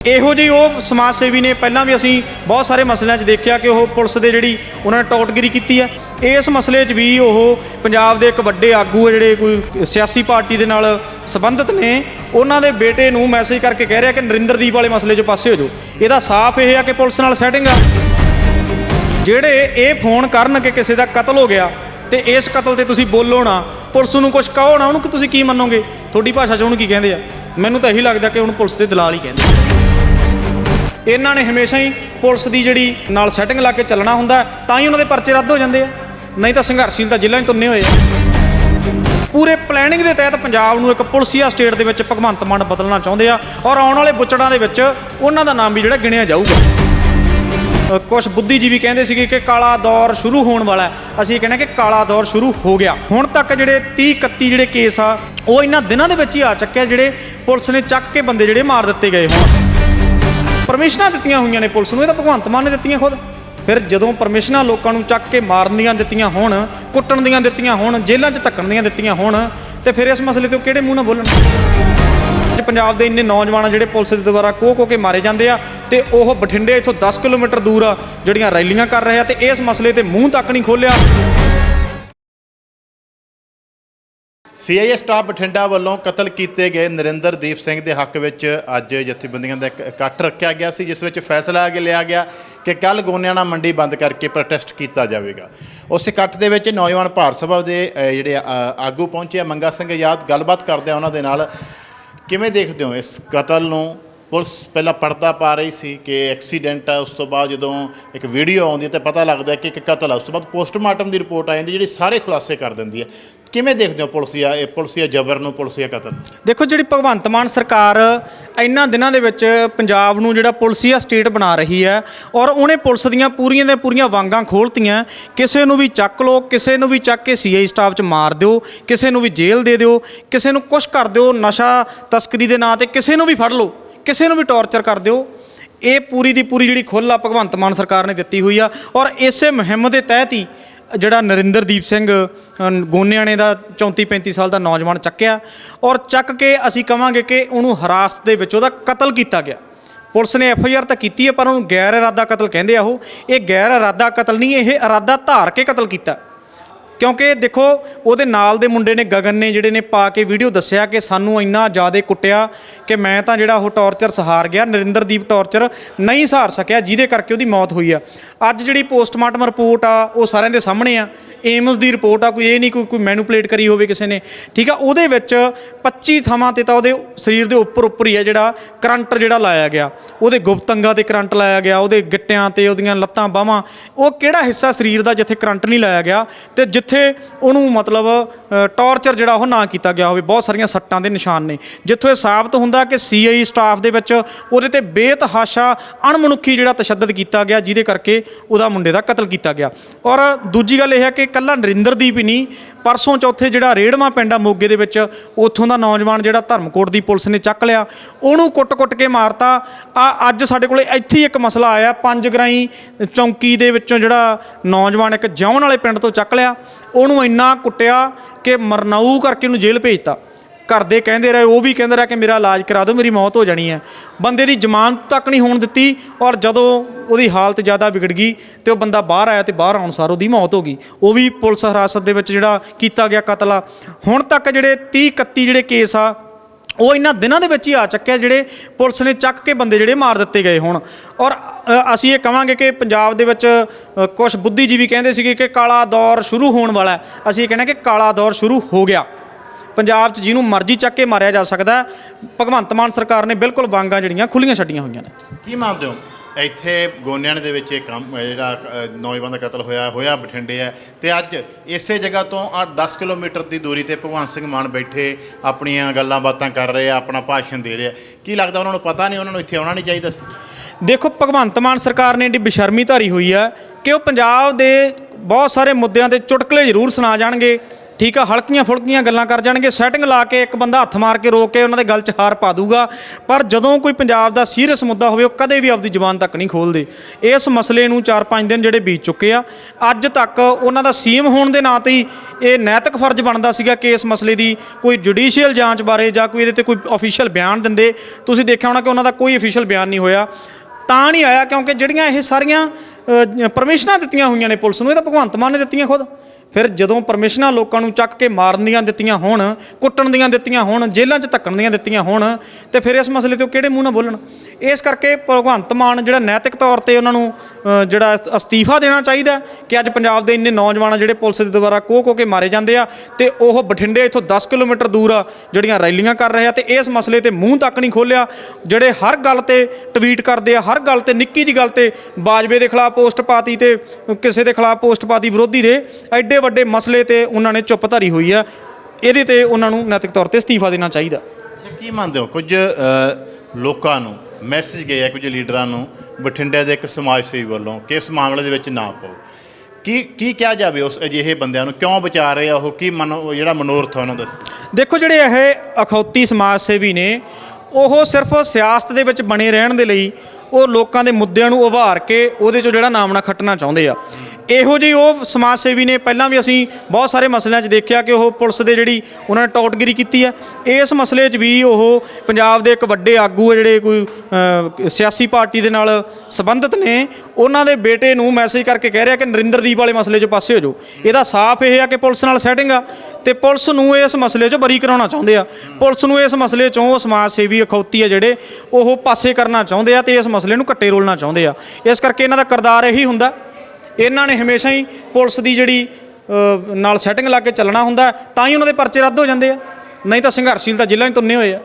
ਇਹੋ ਜਿਹੀ ਉਹ ਸਮਾਜ ਸੇਵੀ ਨੇ, ਪਹਿਲਾਂ ਵੀ ਅਸੀਂ ਬਹੁਤ ਸਾਰੇ ਮਸਲਿਆਂ 'ਚ ਦੇਖਿਆ ਕਿ ਉਹ ਪੁਲਿਸ ਦੇ ਜਿਹੜੀ ਉਹਨਾਂ ਨੇ ਟੌਟਗਿਰੀ ਕੀਤੀ ਹੈ। ਇਸ ਮਸਲੇ 'ਚ ਵੀ ਉਹ ਪੰਜਾਬ ਦੇ ਇੱਕ ਵੱਡੇ ਆਗੂ ਹੈ, ਜਿਹੜੇ ਕੋਈ ਸਿਆਸੀ ਪਾਰਟੀ ਦੇ ਨਾਲ ਸੰਬੰਧਿਤ ਨੇ, ਉਹਨਾਂ ਦੇ ਬੇਟੇ ਨੂੰ ਮੈਸੇਜ ਕਰਕੇ ਕਹਿ ਰਿਹਾ ਕਿ ਨਰਿੰਦਰਦੀਪ ਵਾਲੇ ਮਸਲੇ 'ਚ ਪਾਸੇ ਹੋ ਜਾਓ। ਇਹਦਾ ਸਾਫ਼ ਇਹ ਆ ਕਿ ਪੁਲਿਸ ਨਾਲ ਸੈਟਿੰਗ ਆ। ਜਿਹੜੇ ਇਹ ਫੋਨ ਕਰਨ ਕਿ ਕਿਸੇ ਦਾ ਕਤਲ ਹੋ ਗਿਆ ਤੇ ਇਸ ਕਤਲ ਤੇ ਤੁਸੀਂ ਬੋਲੋ ਨਾ, ਪੁਲਿਸ ਨੂੰ ਕੁਝ ਕਹੋ ਨਾ, ਉਹਨੂੰ ਕਿ ਤੁਸੀਂ ਕੀ ਮੰਨੋਗੇ? ਤੁਹਾਡੀ ਭਾਸ਼ਾ 'ਚ ਉਹਨੂੰ ਕੀ ਕਹਿੰਦੇ ਆ? ਮੈਨੂੰ ਤਾਂ ਇਹੀ ਲੱਗਦਾ ਕਿ ਉਹਨੂੰ ਪੁਲਿਸ ਦੇ ਦਲਾਲ ਹੀ ਕਹਿੰਦੇ ਆ। ਇਹਨਾਂ ਨੇ ਹਮੇਸ਼ਾ ਹੀ ਪੁਲਿਸ ਦੀ ਜਿਹੜੀ ਨਾਲ ਸੈਟਿੰਗ ਲਾ ਕੇ ਚੱਲਣਾ ਹੁੰਦਾ ਤਾਂ ਹੀ ਉਹਨਾਂ ਦੇ ਪਰਚੇ ਰੱਦ ਹੋ ਜਾਂਦੇ ਆ। ਨਹੀਂ ਤਾਂ ਸੰਘਰਸ਼ੀਲ ਤਾਂ ਜ਼ਿਲ੍ਹਾ ਹੀ ਤੁੰਨੇ ਹੋਏ ਆ। ਪੂਰੇ ਪਲੈਨਿੰਗ ਦੇ ਤਹਿਤ ਪੰਜਾਬ ਨੂੰ ਇੱਕ ਪੁਲਸੀਆ ਸਟੇਟ ਦੇ ਵਿੱਚ ਭਗਵੰਤ ਮਾਨ ਬਦਲਣਾ ਚਾਹੁੰਦੇ ਆ ਔਰ ਆਉਣ ਵਾਲੇ ਬੁੱਚੜਾਂ ਦੇ ਵਿੱਚ ਉਹਨਾਂ ਦਾ ਨਾਮ ਵੀ ਜਿਹੜਾ ਗਿਣਿਆ ਜਾਊਗਾ। ਕੁਝ ਬੁੱਧੀਜੀਵੀ ਕਹਿੰਦੇ ਸੀਗੇ ਕਿ ਕਾਲਾ ਦੌਰ ਸ਼ੁਰੂ ਹੋਣ ਵਾਲਾ ਹੈ। ਅਸੀਂ ਇਹ ਕਹਿੰਦੇ ਕਿ ਕਾਲਾ ਦੌਰ ਸ਼ੁਰੂ ਹੋ ਗਿਆ। ਹੁਣ ਤੱਕ ਜਿਹੜੇ 30 31 ਜਿਹੜੇ ਕੇਸ ਆ, ਉਹ ਇਹਨਾਂ ਦਿਨਾਂ ਦੇ ਵਿੱਚ ਹੀ ਆ ਚੱਕਿਆ ਜਿਹੜੇ ਪੁਲਿਸ ਨੇ ਚੱਕ ਕੇ ਬੰਦੇ ਜਿਹੜੇ ਮਾਰ ਦਿੱਤੇ ਗਏ ਹੋਣ। ਪਰਮਿਸ਼ਨਾਂ ਦਿੱਤੀਆਂ ਹੋਈਆਂ ਨੇ ਪੁਲਿਸ ਨੂੰ, ਇਹ ਤਾਂ ਭਗਵੰਤ ਮਾਨ ਨੇ ਦਿੱਤੀਆਂ ਖੁਦ। ਫਿਰ ਜਦੋਂ ਪਰਮਿਸ਼ਨਾਂ ਲੋਕਾਂ ਨੂੰ ਚੱਕ ਕੇ ਮਾਰਨ ਦੀਆਂ ਦਿੱਤੀਆਂ ਹੋਣ, ਕੁੱਟਣ ਦੀਆਂ ਦਿੱਤੀਆਂ ਹੋਣ, ਜੇਲ੍ਹਾਂ 'ਚ ਧੱਕਣ ਦੀਆਂ ਦਿੱਤੀਆਂ ਹੋਣ, ਤੇ ਫਿਰ ਇਸ ਮਸਲੇ ਤੇ ਉਹ ਕਿਹੜੇ ਮੂੰਹ ਨਾਲ ਬੋਲਣ? ਅੱਜ ਪੰਜਾਬ ਦੇ ਇੰਨੇ ਨੌਜਵਾਨ ਆ ਜਿਹੜੇ ਪੁਲਿਸ ਦੇ ਦੁਆਰਾ ਕੋਹ ਕੋਹ ਕੇ ਮਾਰੇ ਜਾਂਦੇ ਆ, ਤੇ ਉਹ ਬਠਿੰਡੇ ਇੱਥੋਂ 10 ਕਿਲੋਮੀਟਰ ਦੂਰ ਆ, ਜਿਹੜੀਆਂ ਰੈਲੀਆਂ ਕਰ ਰਹੇ ਆ, ਤੇ ਇਸ ਮਸਲੇ ਤੇ ਮੂੰਹ ਤੱਕ ਨਹੀਂ ਖੋਲਿਆ ਸੀਆਈਏ ਸਟਾਫ ਬਠਿੰਡਾ ਵੱਲੋਂ ਕਤਲ ਕੀਤੇ ਗਏ ਨਰਿੰਦਰਦੀਪ ਸਿੰਘ ਦੇ ਹੱਕ ਵਿੱਚ ਅੱਜ ਜਥੇਬੰਦੀਆਂ ਦਾ ਇੱਕ ਇਕੱਠ ਰੱਖਿਆ ਗਿਆ ਸੀ ਜਿਸ ਵਿੱਚ ਫੈਸਲਾ ਇਹ ਲਿਆ ਗਿਆ ਕਿ ਕੱਲ ਗੋਨਿਆਣਾ ਮੰਡੀ ਬੰਦ ਕਰਕੇ ਪ੍ਰੋਟੈਸਟ ਕੀਤਾ ਜਾਵੇਗਾ। ਉਸ ਇਕੱਠ ਦੇ ਵਿੱਚ ਨੌਜਵਾਨ ਭਾਰਤ ਸਭਾ ਦੇ ਜਿਹੜੇ ਆਗੂ ਪਹੁੰਚੇ ਆ, ਮੰਗਾ ਸਿੰਘ ਆਜ਼ਾਦ ਗੱਲਬਾਤ ਕਰਦੇ ਆ ਉਹਨਾਂ ਦੇ ਨਾਲ। ਕਿਵੇਂ ਦੇਖਦੇ ਹੋ ਇਸ ਕਤਲ ਨੂੰ? ਪੁਲਿਸ ਪਹਿਲਾਂ ਪਰਦਾ ਪਾ ਰਹੀ ਸੀ ਕਿ ਐਕਸੀਡੈਂਟ ਆ ਉਸ ਤੋਂ ਬਾਅਦ ਜਦੋਂ ਇੱਕ ਵੀਡੀਓ ਆਉਂਦੀ ਹੈ ਤੇ ਪਤਾ ਲੱਗਦਾ ਕਿ ਇੱਕ ਕਤਲ ਆ ਉਸ ਤੋਂ ਬਾਅਦ ਪੋਸਟਮਾਰਟਮ ਦੀ ਰਿਪੋਰਟ ਆ ਜਾਂਦੀ ਜਿਹੜੀ ਸਾਰੇ ਖੁਲਾਸੇ ਕਰ ਦਿੰਦੀ ਹੈ ਕਿਵੇਂ ਦੇਖਦੇ ਹੋ ਪੁਲਿਸੀਆ ਇਹ ਪੁਲਿਸੀਆ ਜ਼ਬਰ ਨੂੰ ਪੁਲਿਸੀਆ ਕਤਲ? ਦੇਖੋ ਜਿਹੜੀ ਭਗਵੰਤ ਮਾਨ ਸਰਕਾਰ ਇਹਨਾਂ ਦਿਨਾਂ ਦੇ ਵਿੱਚ ਪੰਜਾਬ ਨੂੰ ਜਿਹੜਾ ਪੁਲਸੀਆ ਸਟੇਟ ਬਣਾ ਰਹੀ ਹੈ ਔਰ ਉਹਨੇ ਪੁਲਿਸ ਦੀਆਂ ਪੂਰੀਆਂ ਦੇ ਪੂਰੀਆਂ ਵਾਂਗਾਂ ਖੋਲਤੀਆਂ, ਕਿਸੇ ਨੂੰ ਵੀ ਚੱਕ ਲਓ, ਕਿਸੇ ਨੂੰ ਵੀ ਚੱਕ ਕੇ ਸੀਆਈ ਸਟਾਫ 'ਚ ਮਾਰ ਦਿਓ, ਕਿਸੇ ਨੂੰ ਵੀ ਜੇਲ੍ਹ ਦੇ ਦਿਓ, ਕਿਸੇ ਨੂੰ ਕੁਛ ਕਰ ਦਿਓ, ਨਸ਼ਾ ਤਸਕਰੀ ਦੇ ਨਾਂ ਤੇ ਕਿਸੇ ਨੂੰ ਵੀ ਫੜ ਲਓ, ਕਿਸੇ ਨੂੰ ਵੀ ਟੌਰਚਰ ਕਰ ਦਿਓ, ਇਹ ਪੂਰੀ ਦੀ ਪੂਰੀ ਜਿਹੜੀ ਖੁੱਲ੍ਹ ਆ ਭਗਵੰਤ ਮਾਨ ਸਰਕਾਰ ਨੇ ਦਿੱਤੀ ਹੋਈ ਆ ਔਰ ਇਸੇ ਮੁਹਿੰਮ ਦੇ ਤਹਿਤ ਹੀ ਜਿਹੜਾ ਨਰਿੰਦਰਦੀਪ ਸਿੰਘ ਅ, ਗੋਨਿਆਣੇ ਦਾ 34 35 ਸਾਲ ਦਾ ਨੌਜਵਾਨ ਚੱਕਿਆ ਔਰ ਚੱਕ ਕੇ ਅਸੀਂ ਕਵਾਂਗੇ ਕਿ ਉਹਨੂੰ ਹਰਾਸਤ ਦੇ ਵਿੱਚ ਉਹਦਾ ਕਤਲ ਕੀਤਾ ਗਿਆ। ਪੁਲਿਸ ਨੇ ਐਫ ਆਈ ਆਰ ਤਾਂ ਕੀਤੀ ਹੈ ਪਰ ਉਹਨੂੰ ਗੈਰ ਇਰਾਦਾ ਕਤਲ ਕਹਿੰਦੇ ਆ ਉਹ। ਇਹ ਗੈਰ ਇਰਾਦਾ ਕਤਲ ਨਹੀਂ ਇਹ ਇਰਾਦਾ ਧਾਰ ਕੇ ਕਤਲ ਕੀਤਾ। ਕਿਉਂਕਿ ਦੇਖੋ, ਉਹਦੇ ਨਾਲ ਦੇ ਮੁੰਡੇ ਨੇ ਗਗਨ ਨੇ ਜਿਹੜੇ ਨੇ ਪਾ ਕੇ ਵੀਡੀਓ ਦੱਸਿਆ ਕਿ ਸਾਨੂੰ ਇੰਨਾ ਜ਼ਿਆਦਾ ਕੁੱਟਿਆ ਕਿ ਮੈਂ ਤਾਂ ਜਿਹੜਾ ਉਹ ਟੌਰਚਰ ਸਹਾਰ ਗਿਆ, ਨਰਿੰਦਰਦੀਪ ਟੌਰਚਰ ਨਹੀਂ ਸਹਾਰ ਸਕਿਆ, ਜਿਹਦੇ ਕਰਕੇ ਉਹਦੀ ਮੌਤ ਹੋਈ ਆ। ਅੱਜ ਜਿਹੜੀ ਪੋਸਟਮਾਰਟਮ ਰਿਪੋਰਟ ਆ, ਉਹ ਸਾਰਿਆਂ ਦੇ ਸਾਹਮਣੇ ਆ। ਏਮਸ ਦੀ ਰਿਪੋਰਟ ਆ, ਕੋਈ ਇਹ ਨਹੀਂ, ਕੋਈ ਕੋਈ ਮੈਨੂਪਲੇਟ ਕਰੀ ਹੋਵੇ ਕਿਸੇ ਨੇ। ਠੀਕ ਆ, ਉਹਦੇ ਵਿੱਚ 25 ਥਾਵਾਂ ਤੇ ਤਾਂ ਉਹਦੇ ਸਰੀਰ ਦੇ ਉੱਪਰ ਉੱਪਰ ਹੀ ਆ ਜਿਹੜਾ ਕਰੰਟ ਜਿਹੜਾ ਲਾਇਆ ਗਿਆ। ਉਹਦੇ ਗੁਪਤ ਅੰਗਾਂ ਤੇ ਕਰੰਟ ਲਾਇਆ ਗਿਆ, ਉਹਦੇ ਗਿੱਟਿਆਂ ਤੇ, ਉਹਦੀਆਂ ਲੱਤਾਂ, ਬਾਹਾਂ, ਉਹ ਕਿਹੜਾ ਹਿੱਸਾ ਸਰੀਰ ਦਾ ਜਿੱਥੇ ਕਰੰਟ ਨਹੀਂ ਲਾਇਆ ਗਿਆ ਤੇ ਜਿੱਥੇ ਉਹਨੂੰ ਮਤਲਬ ਟੌਰਚਰ ਜਿਹੜਾ ਉਹ ਨਾ ਕੀਤਾ ਗਿਆ ਹੋਵੇ, ਬਹੁਤ ਸਾਰੀਆਂ ਸੱਟਾਂ ਦੇ ਨਿਸ਼ਾਨ ਨੇ। ਜਿੱਥੋਂ ਇਹ ਸਾਬਤ ਹੁੰਦਾ ਕਿ ਸੀਆਈ ਸਟਾਫ ਦੇ ਵਿੱਚ ਉਹਦੇ ਤੇ ਬੇਤਹਾਸ਼ਾ, ਅਣਮਨੁੱਖੀ ਜਿਹੜਾ ਤਸ਼ੱਦਦ ਕੀਤਾ ਗਿਆ, ਜਿਹਦੇ ਕਰਕੇ ਉਹਦਾ ਮੁੰਡੇ ਦਾ ਕਤਲ ਕੀਤਾ ਗਿਆ। ਔਰ ਦੂਜੀ ਗੱਲ ਇਹ ਹੈ ਕਿ ਕੱਲਾ ਨਰਿੰਦਰਦੀਪ ਹੀ ਨਹੀਂ, ਪਰਸੋਂ ਚੌਥੇ ਜਿਹੜਾ ਰੇੜਵਾ ਪਿੰਡ ਆ ਮੋਗੇ ਦੇ ਵਿੱਚ, ਉੱਥੋਂ ਦਾ ਨੌਜਵਾਨ ਜਿਹੜਾ ਧਰਮਕੋਟ ਦੀ ਪੁਲਿਸ ਨੇ ਚੱਕ ਲਿਆ। ਉਹਨੂੰ ਕੁੱਟ-ਕੁੱਟ ਕੇ ਮਾਰਤਾ। ਆ, ਅੱਜ ਸਾਡੇ ਕੋਲੇ ਇੱਥੇ ਹੀ ਇੱਕ ਮਸਲਾ ਆਇਆ, ਪੰਜ ਗਰਾਈ ਚੌਂਕੀ ਦੇ ਵਿੱਚੋਂ ਜਿਹੜਾ ਨੌਜਵਾਨ ਇੱਕ ਜਿਉਣ ਵਾਲੇ ਪਿੰਡ ਤੋਂ ਚੱਕ ਲਿਆ। ਉਹਨੂੰ ਇੰਨਾ ਕੁੱਟਿਆ ਕਿ ਮਰਨਾਊ ਕਰਕੇ ਉਹਨੂੰ ਜੇਲ੍ਹ ਭੇਜਤਾ। ਘਰ ਦੇ ਕਹਿੰਦੇ ਰਹੇ, ਉਹ ਵੀ ਕਹਿੰਦੇ ਰਹੇ ਕਿ ਮੇਰਾ ਇਲਾਜ ਕਰਾ ਦਿਓ, ਮੇਰੀ ਮੌਤ ਹੋ ਜਾਣੀ ਹੈ। ਬੰਦੇ ਦੀ ਜ਼ਮਾਨਤ ਤੱਕ ਨਹੀਂ ਹੋਣ ਦਿੱਤੀ ਔਰ ਜਦੋਂ ਉਹਦੀ ਹਾਲਤ ਜ਼ਿਆਦਾ ਵਿਗੜ ਗਈ ਤੇ ਉਹ ਬੰਦਾ ਬਾਹਰ ਆਇਆ ਤੇ ਬਾਹਰ ਆਉਣ ਸਾਰ ਉਹਦੀ ਮੌਤ ਹੋ ਗਈ। ਉਹ ਵੀ ਪੁਲਿਸ ਹਿਰਾਸਤ ਦੇ ਵਿੱਚ ਜਿਹੜਾ ਕੀਤਾ ਗਿਆ ਕਤਲ ਆ। ਹੁਣ ਤੱਕ ਜਿਹੜੇ 30 31 ਜਿਹੜੇ ਕੇਸ ਆ ਉਹ ਇਹਨਾਂ ਦਿਨਾਂ ਦੇ ਵਿੱਚ ਹੀ ਆ ਚੱਕਿਆ ਜਿਹੜੇ ਪੁਲਿਸ ਨੇ ਚੱਕ ਕੇ ਬੰਦੇ ਜਿਹੜੇ ਮਾਰ ਦਿੱਤੇ ਗਏ ਹੋਣ। ਔਰ ਅਸੀਂ ਇਹ ਕਵਾਂਗੇ ਕਿ ਪੰਜਾਬ ਦੇ ਵਿੱਚ ਕੁਝ ਬੁੱਧੀਜੀਵੀ ਕਹਿੰਦੇ ਸੀਗੇ ਕਿ ਕਾਲਾ ਦੌਰ ਸ਼ੁਰੂ ਹੋਣ ਵਾਲਾ ਹੈ। ਅਸੀਂ ਇਹ ਕਹਿੰਦੇ ਕਿ ਕਾਲਾ ਦੌਰ ਸ਼ੁਰੂ ਹੋ ਗਿਆ। ਪੰਜਾਬ 'ਚ ਜਿਹਨੂੰ ਮਰਜ਼ੀ ਚੱਕ ਕੇ ਮਾਰਿਆ ਜਾ ਸਕਦਾ ਭਗਵੰਤ ਮਾਨ ਸਰਕਾਰ ਨੇ ਬਿਲਕੁਲ ਵਾਂਗਾਂ ਜਿਹੜੀਆਂ ਖੁੱਲੀਆਂ ਛੱਡੀਆਂ ਹੋਈਆਂ ਨੇ। ਕੀ ਮੰਨਦੇ ਹੋ? ਇੱਥੇ ਗੋਨਿਆਣੇ ਦੇ ਵਿੱਚ ਇਹ ਕੰਮ ਜਿਹੜਾ ਅ, ਨੌਜਵਾਨ ਦਾ ਕਤਲ ਹੋਇਆ ਹੋਇਆ ਬਠਿੰਡੇ ਹੈ। ਤੇ ਅੱਜ ਇਸੇ ਜਗ੍ਹਾ ਤੋਂ 8-10 ਕਿਲੋਮੀਟਰ ਦੀ ਦੂਰੀ ਤੇ ਭਗਵੰਤ ਸਿੰਘ ਮਾਨ ਬੈਠੇ ਆਪਣੀਆਂ ਗੱਲਾਂ ਬਾਤਾਂ ਕਰ ਰਹੇ ਆ ਆਪਣਾ ਭਾਸ਼ਣ ਦੇ ਰਹੇ ਆ। ਕੀ ਲੱਗਦਾ ਉਹਨਾਂ ਨੂੰ ਪਤਾ ਨਹੀਂ ਉਹਨਾਂ ਨੂੰ ਇੱਥੇ ਆਉਣਾ ਨਹੀਂ ਚਾਹੀਦਾ ਸੀ? ਦੇਖੋ ਭਗਵੰਤ ਮਾਨ ਸਰਕਾਰ ਨੇ ਏਡੀ ਬੇਸ਼ਰਮੀ ਧਾਰੀ ਹੋਈ ਆ ਕਿ ਉਹ ਪੰਜਾਬ ਦੇ ਬਹੁਤ ਸਾਰੇ ਮੁੱਦਿਆਂ ਤੇ ਚੁਟਕਲੇ ਜ਼ਰੂਰ ਸੁਣਾ ਜਾਣਗੇ। ਠੀਕ ਆ, ਹਲਕੀਆਂ ਫੁਲਕੀਆਂ ਗੱਲਾਂ ਕਰ ਜਾਣਗੇ। ਸੈਟਿੰਗ ਲਾ ਕੇ ਇੱਕ ਬੰਦਾ ਹੱਥ ਮਾਰ ਕੇ ਰੋਕ ਕੇ ਉਹਨਾਂ ਦੇ ਗੱਲ 'ਚ ਹਾਰ ਪਾ ਦੂਗਾ। ਪਰ ਜਦੋਂ ਕੋਈ ਪੰਜਾਬ ਦਾ ਸੀਰੀਅਸ ਮੁੱਦਾ ਹੋਵੇ, ਉਹ ਕਦੇ ਵੀ ਆਪਦੀ ਜ਼ੁਬਾਨ ਤੱਕ ਨਹੀਂ ਖੋਲਦੇ। ਇਸ ਮਸਲੇ ਨੂੰ 4-5 ਦਿਨ ਜਿਹੜੇ ਬੀਤ ਚੁੱਕੇ ਆ, ਅੱਜ ਤੱਕ ਉਹਨਾਂ ਦਾ ਸੀਐਮ ਹੋਣ ਦੇ ਨਾਂ ਤੇ ਹੀ ਇਹ ਨੈਤਿਕ ਫਰਜ਼ ਬਣਦਾ ਸੀਗਾ ਕਿ ਇਸ ਮਸਲੇ ਦੀ ਕੋਈ ਜੁਡੀਸ਼ੀਅਲ ਜਾਂਚ ਬਾਰੇ ਜਾਂ ਕੋਈ ਇਹਦੇ ਤੇ ਕੋਈ ਅਫੀਸ਼ੀਅਲ ਬਿਆਨ ਦਿੰਦੇ। ਤੁਸੀਂ ਦੇਖਿਆ ਹੋਣਾ ਕਿ ਉਹਨਾਂ ਦਾ ਕੋਈ ਅਫੀਸ਼ੀਅਲ ਬਿਆਨ ਨਹੀਂ ਹੋਇਆ। ਤਾਂ ਨਹੀਂ ਆਇਆ ਕਿਉਂਕਿ ਜਿਹੜੀਆਂ ਇਹ ਸਾਰੀਆਂ ਪਰਮਿਸ਼ਨਾਂ ਦਿੱਤੀਆਂ ਹੋਈਆਂ ਨੇ ਪੁਲਿਸ ਨੂੰ, ਇਹ ਤਾਂ ਭਗਵੰਤ ਮਾਨ ਨੇ ਦਿੱਤੀਆਂ ਖੁਦ। ਫਿਰ ਜਦੋਂ ਪਰਮਿਸ਼ਨਾਂ ਲੋਕਾਂ ਨੂੰ ਚੱਕ ਕੇ ਮਾਰਨ ਦੀਆਂ ਦਿੱਤੀਆਂ ਹੋਣ, ਕੁੱਟਣ ਦੀਆਂ ਦਿੱਤੀਆਂ ਹੋਣ, ਜੇਲ੍ਹਾਂ 'ਚ ਧੱਕਣ ਦੀਆਂ ਦਿੱਤੀਆਂ ਹੋਣ, ਤੇ ਫਿਰ ਇਸ ਮਸਲੇ ਤੇ ਉਹ ਕਿਹੜੇ ਮੂੰਹ ਨਾਲ ਬੋਲਣ? ਇਸ ਕਰਕੇ ਭਗਵੰਤ ਮਾਨ ਜਿਹੜਾ ਨੈਤਿਕ ਤੌਰ ਤੇ ਉਹਨਾਂ ਨੂੰ ਜਿਹੜਾ ਅਸਤੀਫਾ ਦੇਣਾ ਚਾਹੀਦਾ ਕਿ ਅੱਜ ਪੰਜਾਬ ਦੇ ਇੰਨੇ ਨੌਜਵਾਨ ਜਿਹੜੇ ਪੁਲਿਸ ਦੇ ਦੁਆਰਾ ਕੋਹ ਕੋ ਕੇ ਮਾਰੇ ਜਾਂਦੇ ਆ ਤੇ ਉਹ ਬਠਿੰਡੇ ਇੱਥੋਂ 10 ਕਿਲੋਮੀਟਰ ਦੂਰ ਆ ਜਿਹੜੀਆਂ ਰੈਲੀਆਂ ਕਰ ਰਹੇ ਆ ਤੇ ਇਸ ਮਸਲੇ ਤੇ ਮੂੰਹ ਤੱਕ ਨਹੀਂ ਖੋਲਿਆ ਜਿਹੜੇ ਹਰ ਗੱਲ ਤੇ ਟਵੀਟ ਕਰਦੇ ਆ, ਹਰ ਗੱਲ ਤੇ ਨਿੱਕੀ ਜੀ ਗੱਲ ਤੇ ਬਾਜਵੇ ਦੇ ਖਿਲਾਫ ਪੋਸਟ ਪਾਤੀ ਤੇ ਕਿਸੇ ਦੇ ਖਿਲਾਫ ਪੋਸਟ ਪਾਤੀ ਵਿਰੋਧੀ ਦੇ ਐਡੇ ਵੱਡੇ ਮਸਲੇ ਤੇ ਉਹਨਾਂ ਨੇ ਚੁੱਪ ਧਰੀ ਹੋਈ ਆ। ਇਹਦੇ ਤੇ ਉਹਨਾਂ ਨੂੰ ਨੈਤਿਕ ਤੌਰ ਤੇ ਅਸਤੀਫਾ ਦੇਣਾ ਚਾਹੀਦਾ। ਕੀ ਮੰਨਦੇ ਹੋ? ਕੁਝ ਲੋਕਾਂ ਨੂੰ ਮੈਸੇਜ ਗਏ ਆ ਕੁਝ ਲੀਡਰਾਂ ਨੂੰ ਬਠਿੰਡੇ ਦੇ ਇੱਕ ਸਮਾਜ ਸੇਵੀ ਵੱਲੋਂ ਕਿ ਇਸ ਮਾਮਲੇ ਦੇ ਵਿੱਚ ਨਾ ਪਾਓ। ਕੀ ਕੀ ਕਿਹਾ ਜਾਵੇ ਉਸ ਅਜਿਹੇ ਬੰਦਿਆਂ ਨੂੰ? ਕਿਉਂ ਬਚਾ ਰਹੇ ਆ ਉਹ? ਕੀ ਮਨੋ, ਜਿਹੜਾ ਮਨੋਰਥ ਆ ਉਹਨਾਂ ਦਾ? ਦੇਖੋ ਜਿਹੜੇ ਇਹ ਅਖੌਤੀ ਸਮਾਜ ਸੇਵੀ ਨੇ, ਉਹ ਸਿਰਫ ਸਿਆਸਤ ਦੇ ਵਿੱਚ ਬਣੇ ਰਹਿਣ ਦੇ ਲਈ ਉਹ ਲੋਕਾਂ ਦੇ ਮੁੱਦਿਆਂ ਨੂੰ ਉਭਾਰ ਕੇ ਉਹਦੇ ਚੋਂ ਜਿਹੜਾ ਨਾਮਣਾ ਖੱਟਣਾ ਚਾਹੁੰਦੇ ਆ। ਇਹੋ ਜਿਹੀ ਉਹ ਸਮਾਜ ਸੇਵੀ ਨੇ ਪਹਿਲਾਂ ਵੀ ਅਸੀਂ ਬਹੁਤ ਸਾਰੇ ਮਸਲਿਆਂ 'ਚ ਦੇਖਿਆ ਕਿ ਉਹ ਪੁਲਿਸ ਦੇ ਜਿਹੜੀ ਉਹਨਾਂ ਨੇ ਟੌਟਗਿਰੀ ਕੀਤੀ ਹੈ ਇਸ ਮਸਲੇ 'ਚ ਵੀ ਉਹ ਪੰਜਾਬ ਦੇ ਇੱਕ ਵੱਡੇ ਆਗੂ ਆ ਜਿਹੜੇ ਕੋਈ ਸਿਆਸੀ ਪਾਰਟੀ ਦੇ ਨਾਲ ਸੰਬੰਧਿਤ ਨੇ, ਉਹਨਾਂ ਦੇ ਬੇਟੇ ਨੂੰ ਮੈਸੇਜ ਕਰਕੇ ਕਹਿ ਰਿਹਾ ਕਿ ਨਰਿੰਦਰਦੀਪ ਵਾਲੇ ਮਸਲੇ 'ਚ ਪਾਸੇ ਹੋ ਜਾਓ। ਇਹਦਾ ਸਾਫ਼ ਇਹ ਆ ਕਿ ਪੁਲਿਸ ਨਾਲ ਸੈਟਿੰਗ ਆ ਤੇ ਪੁਲਿਸ ਨੂੰ ਇਸ ਮਸਲੇ 'ਚ ਬਰੀ ਕਰਾਉਣਾ ਚਾਹੁੰਦੇ ਆ। ਪੁਲਿਸ ਨੂੰ ਇਸ ਮਸਲੇ 'ਚੋਂ ਸਮਾਜ ਸੇਵੀ ਅਖੌਤੀ ਆ ਜਿਹੜੇ ਉਹ ਪਾਸੇ ਕਰਨਾ ਚਾਹੁੰਦੇ ਆ ਤੇ ਇਸ ਮਸਲੇ ਨੂੰ ਕੱਟੇ ਰੋਲਣਾ ਚਾਹੁੰਦੇ ਆ। ਇਸ ਕਰਕੇ ਇਹਨਾਂ ਦਾ ਕਿਰਦਾਰ ਇਹੀ ਹੁੰਦਾ। ਇਹਨਾਂ ਨੇ ਹਮੇਸ਼ਾ ਹੀ ਪੁਲਿਸ ਦੀ ਜਿਹੜੀ ਨਾਲ ਸੈਟਿੰਗ ਲਾ ਕੇ ਚੱਲਣਾ ਹੁੰਦਾ ਤਾਂ ਹੀ ਉਹਨਾਂ ਦੇ ਪਰਚੇ ਰੱਦ ਹੋ ਜਾਂਦੇ ਆ। ਨਹੀਂ ਤਾਂ ਸੰਘਰਸ਼ੀਲ ਤਾਂ ਜ਼ਿਲ੍ਹਾ ਹੀ ਤੁੰਨੇ ਹੋਏ ਆ।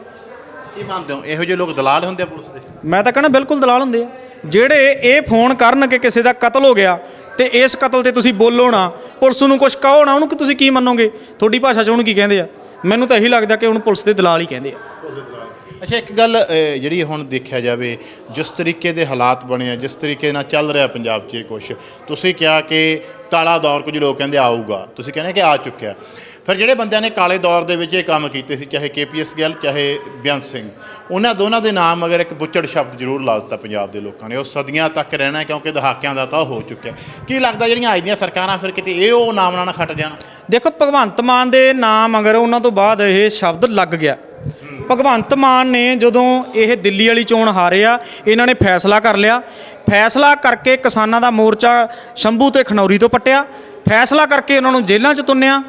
ਕੀ ਮੰਨਦੇ ਹੋ? ਇਹੋ ਜਿਹੇ ਲੋਕ ਦਲਾਲ ਹੁੰਦੇ ਆ ਪੁਲਿਸ ਦੇ? ਮੈਂ ਤਾਂ ਕਹਿੰਦਾ ਬਿਲਕੁਲ ਦਲਾਲ ਹੁੰਦੇ ਆ। ਜਿਹੜੇ ਇਹ ਫੋਨ ਕਰਨ ਕਿ ਕਿਸੇ ਦਾ ਕਤਲ ਹੋ ਗਿਆ ਤੇ ਇਸ ਕਤਲ ਤੇ ਤੁਸੀਂ ਬੋਲੋ ਨਾ ਪੁਲਿਸ ਨੂੰ ਕੁਝ ਕਹੋ ਨਾ ਉਹਨੂੰ ਕਿ ਤੁਸੀਂ ਕੀ ਮੰਨੋਗੇ? ਤੁਹਾਡੀ ਭਾਸ਼ਾ 'ਚ ਉਹਨੂੰ ਕੀ ਕਹਿੰਦੇ ਆ? ਮੈਨੂੰ ਤਾਂ ਇਹੀ ਲੱਗਦਾ ਕਿ ਉਹਨੂੰ ਪੁਲਿਸ ਦੇ ਦਲਾਲ ਹੀ ਕਹਿੰਦੇ ਆ। ਅੱਛਾ ਇੱਕ ਗੱਲ ਅ, ਜਿਹੜੀ ਹੁਣ ਦੇਖਿਆ ਜਾਵੇ ਜਿਸ ਤਰੀਕੇ ਦੇ ਹਾਲਾਤ ਬਣੇ ਆ ਜਿਸ ਤਰੀਕੇ ਨਾਲ ਚੱਲ ਰਿਹਾ ਪੰਜਾਬ 'ਚ ਇਹ ਕੁਛ ਤੁਸੀਂ ਕਿਹਾ ਕਿ ਕਾਲਾ ਦੌਰ ਕੁਝ ਲੋਕ ਕਹਿੰਦੇ ਆਊਗਾ ਤੁਸੀਂ ਕਹਿੰਦੇ ਕਿ ਆ ਚੁੱਕਿਆ। ਫਿਰ ਜਿਹੜੇ ਬੰਦਿਆਂ ਨੇ ਕਾਲੇ ਦੌਰ ਦੇ ਵਿੱਚ ਇਹ ਕੰਮ ਕੀਤੇ ਸੀ ਚਾਹੇ ਕੇਪੀਐਸ ਗਿੱਲ ਚਾਹੇ ਬੇਅੰਤ ਸਿੰਘ ਉਹਨਾਂ ਦੋਨਾਂ ਦੇ ਨਾਮ ਅਗਰ ਇੱਕ ਬੁੱਚੜ ਸ਼ਬਦ ਜ਼ਰੂਰ ਲਾ ਦਿੱਤਾ ਪੰਜਾਬ ਦੇ ਲੋਕਾਂ ਨੇ ਉਹ ਸਦੀਆਂ ਤੱਕ ਰਹਿਣਾ ਕਿਉਂਕਿ ਦਹਾਕਿਆਂ ਦਾ ਤਾਂ ਉਹ ਹੋ ਚੁੱਕਿਆ। ਕੀ ਲੱਗਦਾ ਜਿਹੜੀਆਂ ਅੱਜ ਦੀਆਂ ਸਰਕਾਰਾਂ ਫਿਰ ਕਿਤੇ ਇਹ ਉਹ ਨਾਮ ਨਾਲ ਨਾ ਖੱਟ ਜਾਣ? ਦੇਖੋ ਭਗਵੰਤ ਮਾਨ ਦੇ ਨਾਮ ਅਗਰ ਉਹਨਾਂ ਤੋਂ ਬਾਅਦ ਇਹ ਸ਼ਬਦ ਲੱਗ ਗਿਆ ਭਗਵੰਤ ਮਾਨ ਨੇ ਜਦੋਂ ਇਹ ਦਿੱਲੀ ਵਾਲੀ ਚੋਣ ਹਾਰਿਆ, ਇਹਨਾਂ ਨੇ ਫੈਸਲਾ ਕਰ ਲਿਆ। ਫੈਸਲਾ ਕਰਕੇ ਕਿਸਾਨਾਂ ਦਾ ਮੋਰਚਾ ਸ਼ੰਭੂ ਤੇ ਖਨੌਰੀ ਤੋਂ ਪੱਟਿਆ। ਫੈਸਲਾ ਕਰਕੇ ਉਹਨਾਂ ਨੂੰ ਜੇਲ੍ਹਾਂ 'ਚ ਤੁੰਨਿਆ।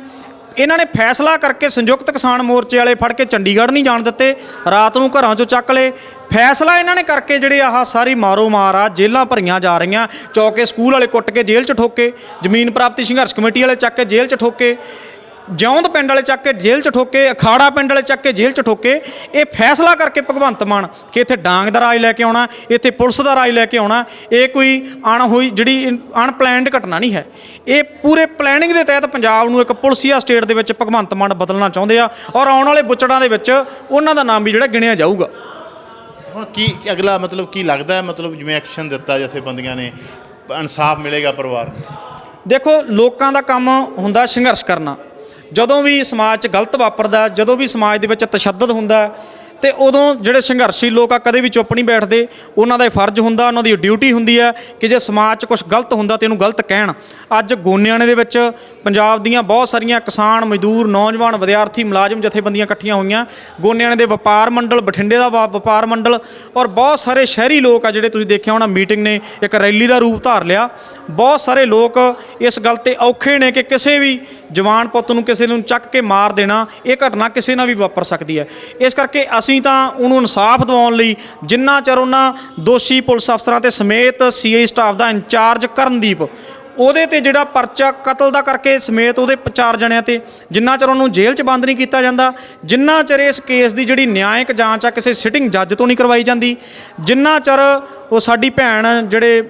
ਇਹਨਾਂ ਨੇ ਫੈਸਲਾ ਕਰਕੇ ਸੰਯੁਕਤ ਕਿਸਾਨ ਮੋਰਚੇ ਵਾਲੇ ਫੜ ਕੇ ਚੰਡੀਗੜ੍ਹ ਨਹੀਂ ਜਾਣ ਦਿੱਤੇ। ਰਾਤ ਨੂੰ ਘਰਾਂ 'ਚੋਂ ਚੱਕ ਲਏ। ਫੈਸਲਾ ਇਹਨਾਂ ਨੇ ਕਰਕੇ ਜਿਹੜੇ ਆਹ ਸਾਰੀ ਮਾਰੋ ਮਾਰ ਆ, ਜੇਲ੍ਹਾਂ ਭਰੀਆਂ ਜਾ ਰਹੀਆਂ। ਚੌਕੇ ਸਕੂਲ ਵਾਲੇ ਕੁੱਟ ਕੇ ਜੇਲ੍ਹ 'ਚ ਠੋਕੇ। ਜ਼ਮੀਨ ਪ੍ਰਾਪਤੀ ਸੰਘਰਸ਼ ਕਮੇਟੀ ਵਾਲੇ ਚੱਕ ਕੇ ਜੇਲ੍ਹ 'ਚ ਠੋਕੇ। ਜਿਉਂਦ ਪਿੰਡ ਵਾਲੇ ਚੱਕ ਕੇ ਜੇਲ੍ਹ 'ਚ ਠੋਕੇ ਅਖਾੜਾ ਪਿੰਡ ਵਾਲੇ ਚੱਕ ਕੇ ਜੇਲ੍ਹ 'ਚ ਠੋਕੇ ਇਹ ਫੈਸਲਾ ਕਰਕੇ ਭਗਵੰਤ ਮਾਨ ਕਿ ਇੱਥੇ ਡਾਂਗ ਦਾ ਰਾਜ ਲੈ ਕੇ ਆਉਣਾ ਇੱਥੇ ਪੁਲਿਸ ਦਾ ਰਾਜ ਲੈ ਕੇ ਆਉਣਾ ਇਹ ਕੋਈ ਅਣ ਹੋਈ ਜਿਹੜੀ ਅਨਪਲੈਨਡ ਘਟਨਾ ਨਹੀਂ ਹੈ। ਇਹ ਪੂਰੇ ਪਲੈਨਿੰਗ ਦੇ ਤਹਿਤ ਪੰਜਾਬ ਨੂੰ ਇੱਕ ਪੁਲਸੀਆ ਸਟੇਟ ਦੇ ਵਿੱਚ ਭਗਵੰਤ ਮਾਨ ਬਦਲਣਾ ਚਾਹੁੰਦੇ ਆ ਔਰ ਆਉਣ ਵਾਲੇ ਬੁੱਚੜਾਂ ਦੇ ਵਿੱਚ ਉਹਨਾਂ ਦਾ ਨਾਮ ਵੀ ਜਿਹੜਾ ਗਿਣਿਆ ਜਾਊਗਾ। ਹੁਣ ਕੀ ਅਗਲਾ ਮਤਲਬ ਕੀ ਲੱਗਦਾ ਹੈ? ਮਤਲਬ ਜਿਵੇਂ ਐਕਸ਼ਨ ਦਿੱਤਾ ਜਥੇਬੰਦੀਆਂ ਨੇ ਇਨਸਾਫ ਮਿਲੇਗਾ ਪਰਿਵਾਰ ਨੂੰ? ਦੇਖੋ ਲੋਕਾਂ ਦਾ ਕੰਮ ਹੁੰਦਾ ਸੰਘਰਸ਼ ਕਰਨਾ। ਜਦੋਂ ਵੀ ਸਮਾਜ 'ਚ ਗਲਤ ਵਾਪਰਦਾ ਜਦੋਂ ਵੀ ਸਮਾਜ ਦੇ ਵਿੱਚ ਤਸ਼ੱਦਦ ਹੁੰਦਾ ਤੇ ਉਦੋਂ ਜਿਹੜੇ ਸੰਘਰਸ਼ੀ ਲੋਕ ਆ, ਕਦੇ ਵੀ ਚੁੱਪ ਨਹੀਂ ਬੈਠਦੇ, ਉਹਨਾਂ ਦਾ ਇਹ ਫਰਜ਼ ਹੁੰਦਾ, ਉਹਨਾਂ ਦੀ ਡਿਊਟੀ ਹੁੰਦੀ ਹੈ ਕਿ ਜੇ ਸਮਾਜ 'ਚ ਕੁਝ ਗਲਤ ਹੁੰਦਾ ਤੇ ਇਹਨੂੰ ਗਲਤ ਕਹਿਣ। ਅੱਜ ਗੋਨਿਆਣੇ ਦੇ ਵਿੱਚ ਪੰਜਾਬ ਦੀਆਂ ਬਹੁਤ ਸਾਰੀਆਂ ਕਿਸਾਨ, ਮਜ਼ਦੂਰ, ਨੌਜਵਾਨ, ਵਿਦਿਆਰਥੀ, ਮੁਲਾਜ਼ਮ ਜਥੇਬੰਦੀਆਂ ਇਕੱਠੀਆਂ ਹੋਈਆਂ। ਗੋਨਿਆਣੇ ਦੇ ਵਪਾਰ ਮੰਡਲ, ਬਠਿੰਡੇ ਦਾ ਵਾ- ਵਪਾਰ ਮੰਡਲ ਔਰ ਬਹੁਤ ਸਾਰੇ ਸ਼ਹਿਰੀ ਲੋਕ ਆ ਜਿਹੜੇ ਤੁਸੀਂ ਦੇਖਿਆ ਹੋਣਾ, ਮੀਟਿੰਗ ਨੇ ਇੱਕ ਰੈਲੀ ਦਾ ਰੂਪ ਧਾਰ ਲਿਆ। ਬਹੁਤ ਸਾਰੇ ਲੋਕ ਇਸ ਗੱਲ ਤੇ ਔਖੇ ਨੇ ਕਿ ਕਿਸੇ ਵੀ ਜਵਾਨ ਪੁੱਤ ਨੂੰ ਕਿਸੇ ਨੂੰ ਚੱਕ ਕੇ ਮਾਰ ਦੇਣਾ, ਇਹ ਘਟਨਾ ਕਿਸੇ ਨਾਲ ਵੀ ਵਾਪਰ ਸਕਦੀ ਹੈ। ਇਸ ਕਰਕੇ ਅਸੀਂ ਤਾਂ ਉਹਨੂੰ ਇਨਸਾਫ ਦਿਵਾਉਣ ਲਈ ਜਿੰਨਾ ਚਿਰ ਉਹਨਾਂ ਦੋਸ਼ੀ ਪੁਲਿਸ ਅਫਸਰਾਂ ਤੇ ਸਮੇਤ ਸੀਆਈ ਸਟਾਫ ਦਾ ਇੰਚਾਰਜ ਕਰਨਦੀਪ, ਉਹਦੇ ਤੇ ਜਿਹੜਾ ਪਰਚਾ ਕਤਲ ਦਾ ਕਰਕੇ ਸਮੇਤ ਉਹਦੇ ਚਾਰ ਜਣਿਆਂ ਤੇ, ਜਿੰਨਾ ਚਿਰ ਉਹਨੂੰ ਜੇਲ੍ਹ 'ਚ ਬੰਦ ਨਹੀਂ ਕੀਤਾ ਜਾਂਦਾ, ਜਿੰਨਾ ਚਿਰ ਇਸ ਕੇਸ ਦੀ ਜਿਹੜੀ ਨਿਆਂਇਕ ਜਾਂਚ ਆ ਕਿਸੇ ਸਿਟਿੰਗ ਜੱਜ ਤੋਂ ਨਹੀਂ ਕਰਵਾਈ ਜਾਂਦੀ, ਜਿੰਨਾ ਚਿਰ ਉਹ ਸਾਡੀ ਭੈਣ ਜਿਹੜੇ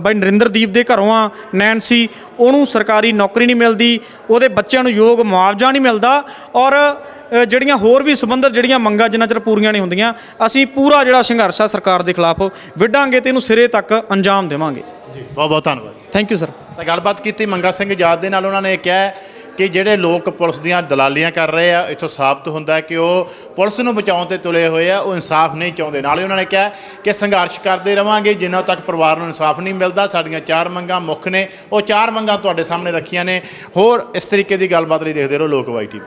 ਬਾਈ ਨਰਿੰਦਰਦੀਪ ਦੇ ਘਰੋਂ ਆ, ਨੈਨਸੀ, ਉਹਨੂੰ ਸਰਕਾਰੀ ਨੌਕਰੀ ਨਹੀਂ ਮਿਲਦੀ, ਉਹਦੇ ਬੱਚਿਆਂ ਨੂੰ ਯੋਗ ਮੁਆਵਜ਼ਾ ਨਹੀਂ ਮਿਲਦਾ ਔਰ ਜਿਹੜੀਆਂ ਹੋਰ ਵੀ ਸੰਬੰਧਤ ਜਿਹੜੀਆਂ ਮੰਗਾਂ ਜਿੰਨਾ ਚਿਰ ਪੂਰੀਆਂ ਨਹੀਂ ਹੁੰਦੀਆਂ ਅਸੀਂ ਪੂਰਾ ਜਿਹੜਾ ਸੰਘਰਸ਼ ਆ ਸਰਕਾਰ ਦੇ ਖਿਲਾਫ ਵਿੱਢਾਂਗੇ ਤੇ ਇਹਨੂੰ ਸਿਰੇ ਤੱਕ ਅੰਜਾਮ ਦੇਵਾਂਗੇ। ਜੀ ਬਹੁਤ ਬਹੁਤ ਧੰਨਵਾਦ। ਥੈਂਕ ਯੂ ਸਰ ਤਾਂ ਗੱਲਬਾਤ ਕੀਤੀ ਮੰਗਾ ਸਿੰਘ ਆਜ਼ਾਦ ਦੇ ਨਾਲ ਉਹਨਾਂ ਨੇ ਕਿਹਾ ਕਿ ਜਿਹੜੇ ਲੋਕ ਪੁਲਿਸ ਦੀਆਂ ਦਲਾਲੀਆਂ ਕਰ ਰਹੇ ਆ ਇੱਥੋਂ ਸਾਬਤ ਹੁੰਦਾ ਕਿ ਉਹ ਪੁਲਿਸ ਨੂੰ ਬਚਾਉਣ ਤੇ ਤੁਲੇ ਹੋਏ ਆ ਉਹ ਇਨਸਾਫ ਨਹੀਂ ਚਾਹੁੰਦੇ। ਨਾਲੇ ਉਹਨਾਂ ਨੇ ਕਿਹਾ ਕਿ ਸੰਘਰਸ਼ ਕਰਦੇ ਰਵਾਂਗੇ ਜਿੰਨਾ ਤੱਕ ਪਰਿਵਾਰ ਨੂੰ ਇਨਸਾਫ ਨਹੀਂ ਮਿਲਦਾ ਸਾਡੀਆਂ ਚਾਰ ਮੰਗਾਂ ਮੁੱਖ ਨੇ। ਉਹ ਚਾਰ ਮੰਗਾਂ ਤੁਹਾਡੇ ਸਾਹਮਣੇ ਰੱਖੀਆਂ ਨੇ। ਹੋਰ ਇਸ ਤਰੀਕੇ ਦੀ ਗੱਲਬਾਤ ਲਈ ਦੇਖਦੇ ਰਹੋ ਲੋਕ ਵਾਈ ਟੀਵੀ।